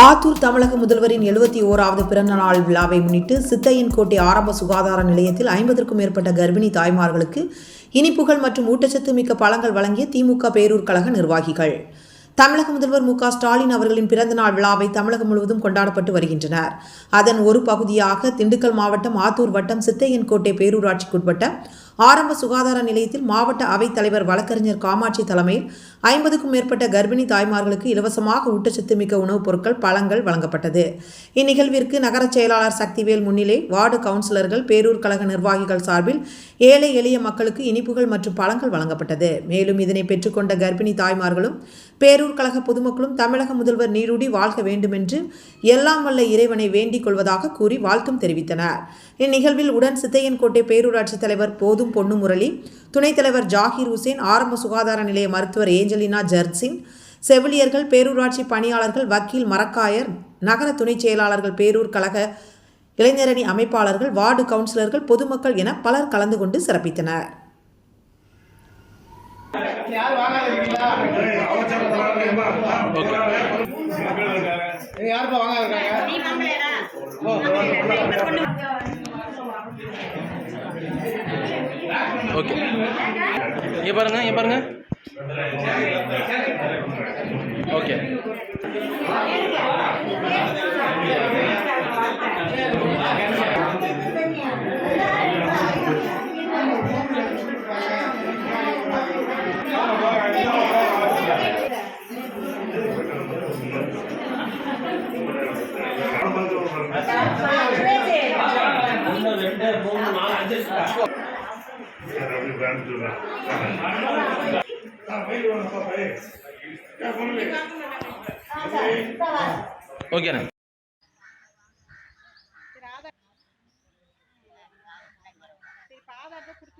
ஆத்தூர் தமிழக முதல்வரின் எழுபத்தி ஓராவது பிறந்த நாள் விழாவை முன்னிட்டு சித்தையன்கோட்டை ஆரம்ப சுகாதார நிலையத்தில் ஐம்பதற்கும் மேற்பட்ட கர்ப்பிணி தாய்மார்களுக்கு இனிப்புகள் மற்றும் ஊட்டச்சத்து மிக்க பழங்கள் வழங்கிய திமுக பேரூர் கழக நிர்வாகிகள். தமிழக முதல்வர் மு ஸ்டாலின் அவர்களின் பிறந்தநாள் விழாவை தமிழகம் முழுவதும் கொண்டாடப்பட்டு வருகின்றனர். அதன் ஒரு பகுதியாக திண்டுக்கல் மாவட்டம் ஆத்தூர் வட்டம் சித்தையன்கோட்டை பேரூராட்சிக்குட்பட்ட ஆரம்ப சுகாதார நிலையத்தில் மாவட்ட அவைத் தலைவர் வழக்கறிஞர் காமாட்சி தலைமையில் ஐம்பதுக்கும் மேற்பட்ட கர்ப்பிணி தாய்மார்களுக்கு இலவசமாக ஊட்டச்சத்து மிக்க உணவுப் பொருட்கள் பழங்கள் வழங்கப்பட்டது. இந்நிகழ்விற்கு நகர செயலாளர் சக்திவேல் முன்னிலை வார்டு கவுன்சிலர்கள் பேரூர் கழக நிர்வாகிகள் சார்பில் ஏழை எளிய மக்களுக்கு இனிப்புகள் மற்றும் பழங்கள் வழங்கப்பட்டது. மேலும் இதனை பெற்றுக்கொண்ட கர்ப்பிணி தாய்மார்களும் பேரூர் கழக பொதுமக்களும் தமிழக முதல்வர் நீரூடி வாழ்க வேண்டுமென்று எல்லாம் வல்ல இறைவனை வேண்டிக் கொள்வதாக கூறி வாழ்த்தும் தெரிவித்தனர். இந்நிகழ்வில் உடன் சித்தையன்கோட்டை பேரூராட்சி தலைவர் போதும் பொன்னு முரளி துணைத் தலைவர் ஜாகிர் ஹுசேன் ஆரம்ப சுகாதார நிலைய மருத்துவர் ஏஞ்சலினா ஜர்சின் செவிலியர்கள் பேரூராட்சி பணியாளர்கள் வக்கீல் மரக்காயர் நகர துணைச் செயலாளர்கள் பேரூர் கழக இளைஞரணி அமைப்பாளர்கள் வார்டு கவுன்சிலர்கள் பொதுமக்கள் என பலர் கலந்து கொண்டு சிறப்பித்தனர். யாருப்பா வாங்காத ஓகே இங்கே பாருங்க இங்கே பாருங்க ஓகே ஓகேண்ணா சரி இப்போ ஆதார் தான்